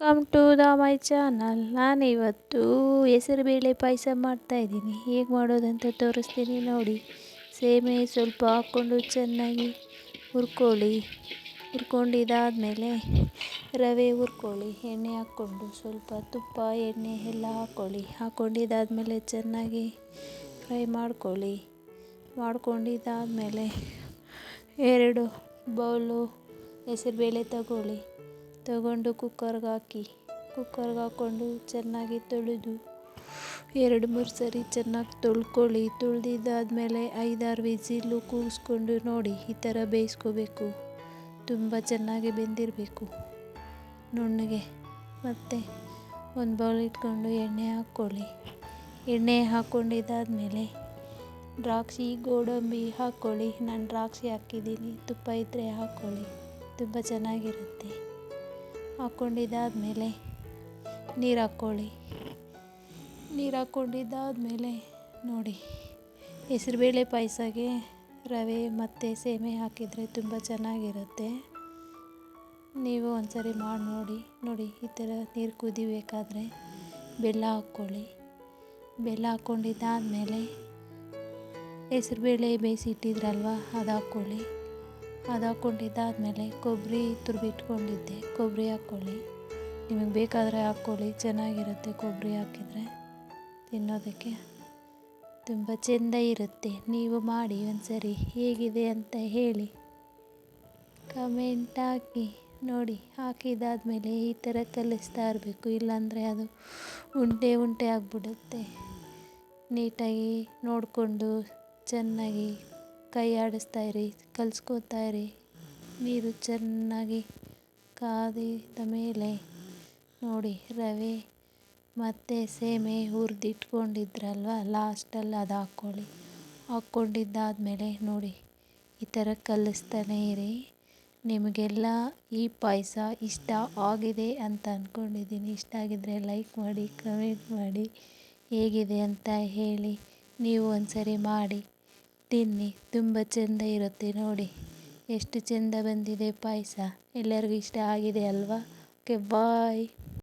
Welcome to the my channel ನಾನಿವತ್ತು ಹೆಸರುಬೇಳೆ ಪಾಯಸ ಮಾಡ್ತಾಯಿದ್ದೀನಿ ಹೇಗೆ ಮಾಡೋದಂತ ತೋರಿಸ್ತೀನಿ ನೋಡಿ. ಸೇಮೆ ಸ್ವಲ್ಪ ಹಾಕ್ಕೊಂಡು ಚೆನ್ನಾಗಿ ಹುರ್ಕೊಳ್ಳಿ. ಹುರ್ಕೊಂಡಿದ್ದಾದಮೇಲೆ ರವೆ ಹುರ್ಕೊಳ್ಳಿ. ಎಣ್ಣೆ ಹಾಕ್ಕೊಂಡು ಸ್ವಲ್ಪ ತುಪ್ಪ, ಎಣ್ಣೆ ಎಲ್ಲ ಹಾಕ್ಕೊಳ್ಳಿ ಹಾಕ್ಕೊಂಡಿದ್ದಾದಮೇಲೆ ಚೆನ್ನಾಗಿ ಫ್ರೈ ಮಾಡ್ಕೊಳ್ಳಿ. ಮಾಡ್ಕೊಂಡಿದ್ದಾದಮೇಲೆ ಎರಡು ಬೌಲು ಹೆಸರುಬೇಳೆ ತಗೊಳ್ಳಿ. ತಗೊಂಡು ಕುಕ್ಕರ್ಗೆ ಹಾಕಿ, ಕುಕ್ಕರ್ಗೆ ಹಾಕ್ಕೊಂಡು ಚೆನ್ನಾಗಿ ತೊಳೆದು, ಎರಡು ಮೂರು ಸರಿ ಚೆನ್ನಾಗಿ ತೊಳ್ಕೊಳ್ಳಿ. ತೊಳೆದಿದ್ದಾದಮೇಲೆ ಐದಾರು ವಿಜಿಲು ಕೂಗಿಸ್ಕೊಂಡು ನೋಡಿ, ಈ ಥರ ಬೇಯಿಸ್ಕೋಬೇಕು. ತುಂಬ ಚೆನ್ನಾಗಿ ಬೆಂದಿರಬೇಕು. ನುಣ್ಣಗೆ. ಮತ್ತು ಒಂದು ಬೌಲ್ ಇಟ್ಕೊಂಡು ಎಣ್ಣೆ ಹಾಕ್ಕೊಳ್ಳಿ. ಎಣ್ಣೆ ಹಾಕ್ಕೊಂಡಿದ್ದಾದಮೇಲೆ ದ್ರಾಕ್ಷಿ ಗೋಡಂಬಿ ಹಾಕ್ಕೊಳ್ಳಿ. ನಾನು ದ್ರಾಕ್ಷಿ ಹಾಕಿದ್ದೀನಿ. ತುಪ್ಪ ಇದ್ದರೆ ಹಾಕ್ಕೊಳ್ಳಿ. ತುಂಬ ಚೆನ್ನಾಗಿರುತ್ತೆ. ಹಾಕ್ಕೊಂಡಿದ್ದಾದಮೇಲೆ ನೀರು ಹಾಕ್ಕೊಳ್ಳಿ. ನೀರು ಹಾಕ್ಕೊಂಡಿದ್ದಾದಮೇಲೆ ನೋಡಿ, ಹೆಸ್ರುಬೇಳೆ ಪಾಯಸಗೆ ರವೆ ಮತ್ತು ಸೇಮೆ ಹಾಕಿದರೆ ತುಂಬ ಚೆನ್ನಾಗಿರುತ್ತೆ. ನೀವು ಒಂದ್ಸರಿ ಮಾಡಿ ನೋಡಿ ನೋಡಿ ಈ ಥರ ನೀರು ಕುದಿಬೇಕಾದ್ರೆ ಬೆಲ್ಲ ಹಾಕ್ಕೊಳ್ಳಿ. ಬೆಲ್ಲ ಹಾಕ್ಕೊಂಡಿದ್ದಾದಮೇಲೆ ಹೆಸ್ರುಬೇಳೆ ಬೇಯಿಸಿಟ್ಟಿದ್ರಲ್ವ, ಅದು ಹಾಕ್ಕೊಳ್ಳಿ. ಅದು ಹಾಕ್ಕೊಂಡಿದ್ದಾದಮೇಲೆ ಕೊಬ್ಬರಿ ತುರ್ಬಿಟ್ಕೊಂಡಿದ್ದೆ ಕೊಬ್ಬರಿ ಹಾಕ್ಕೊಳ್ಳಿ. ನಿಮಗೆ ಬೇಕಾದರೆ ಹಾಕ್ಕೊಳ್ಳಿ. ಚೆನ್ನಾಗಿರುತ್ತೆ ಕೊಬ್ಬರಿ ಹಾಕಿದರೆ. ತಿನ್ನೋದಕ್ಕೆ ತುಂಬ ಚೆಂದ ಇರುತ್ತೆ. ನೀವು ಮಾಡಿ ಒಂದ್ಸರಿ ಹೇಗಿದೆ ಅಂತ ಹೇಳಿ. ಕಮೆಂಟ್ ಹಾಕಿ. ನೋಡಿ, ಹಾಕಿದಾದಮೇಲೆ ಈ ಥರ ಕಲಿಸ್ತಾ ಇರಬೇಕು. ಇಲ್ಲಾಂದರೆ ಅದು ಉಂಟೆ ಉಂಟೆ ಆಗಿಬಿಡುತ್ತೆ. ನೀಟಾಗಿ ನೋಡಿಕೊಂಡು ಚೆನ್ನಾಗಿ ಕೈ ಆಡಿಸ್ತಾ ಇರಿ ಇರಿ ನೀರು ಚೆನ್ನಾಗಿ ಕಾದಿದ ಮೇಲೆ ನೋಡಿ ರವೆ ಮತ್ತು ಸೇಮೆ ಹುರಿದಿಟ್ಕೊಂಡಿದ್ರಲ್ವ, ಲಾಸ್ಟಲ್ಲಿ ಅದು ಹಾಕ್ಕೊಳ್ಳಿ. ಹಾಕ್ಕೊಂಡಿದ್ದಾದಮೇಲೆ ನೋಡಿ, ಈ ಥರ ಕಲಿಸ್ತಾನೆ ಇರಿ. ನಿಮಗೆಲ್ಲ ಈ ಪಾಯಸ ಇಷ್ಟ ಆಗಿದೆ ಅಂತ ಅಂದ್ಕೊಂಡಿದ್ದೀನಿ ಇಷ್ಟ ಆಗಿದ್ದರೆ ಲೈಕ್ ಮಾಡಿ, ಕಮೆಂಟ್ ಮಾಡಿ, ಹೇಗಿದೆ ಅಂತ ಹೇಳಿ ನೀವು ಒಂದ್ಸರಿ ಮಾಡಿ. ತಿನ್ನಿ, ತುಂಬ ಚೆಂದ ಇರುತ್ತೆ ನೋಡಿ. ಎಷ್ಟು ಚೆಂದ ಬಂದಿದೆ ಪಾಯಸ. ಎಲ್ಲರಿಗೂ ಇಷ್ಟ ಆಗಿದೆ ಅಲ್ವಾ? Okay bye